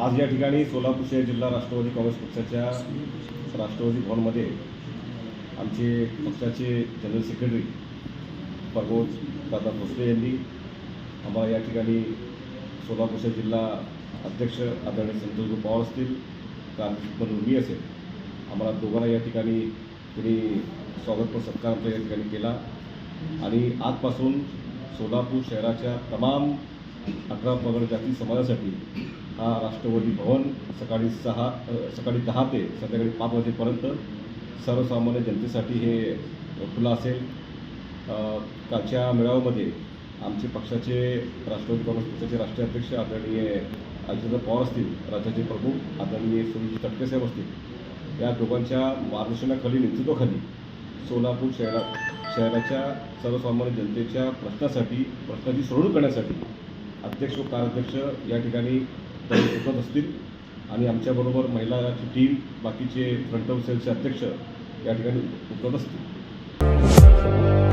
आज या ठिकाणी सोलापूर शहर जिल्हा राष्ट्रवादी काँग्रेस पक्षाच्या राष्ट्रवादी भवनमध्ये आमचे पक्षाचे जनरल सेक्रेटरी प्रमोद दादा भोसले यांनी आम्हाला या ठिकाणी सोलापूर शहर जिल्हा अध्यक्ष आदरणीय संतोष पवार असतील कारण मी असेल आम्हाला दोघांना या ठिकाणी त्यांनी स्वागत व सत्कार आमच्या या ठिकाणी केला. आणि आजपासून सोलापूर शहराच्या तमाम अकरा पगड जाती समाजासाठी हा राष्ट्रवादी भवन सकाळी सहा सकाळी दहा ते संध्याकाळी पाच वाजेपर्यंत सर्वसामान्य जनतेसाठी हे खुलं असेल. कालच्या मेळाव्यामध्ये आमचे पक्षाचे राष्ट्रवादी काँग्रेस पक्षाचे राष्ट्रीय अध्यक्ष आदरणीय अजितदादा पवार असतील राज्याचे प्रमुख आदरणीय सुनील तटकेसाहेब असतील या दोघांच्या मार्गदर्शनाखाली नेतृत्वाखाली सोलापूर शहरा शहराच्या सर्वसामान्य जनतेच्या प्रश्नासाठी प्रश्नाची सोडवणूक करण्यासाठी अध्यक्ष व कार्याध्यक्ष या ठिकाणी चुकत असतील. आणि आमच्याबरोबर महिलाची टीम बाकीचे फ्रंट ऑफ सेलचे अध्यक्ष या ठिकाणी उपलब्ध असतील.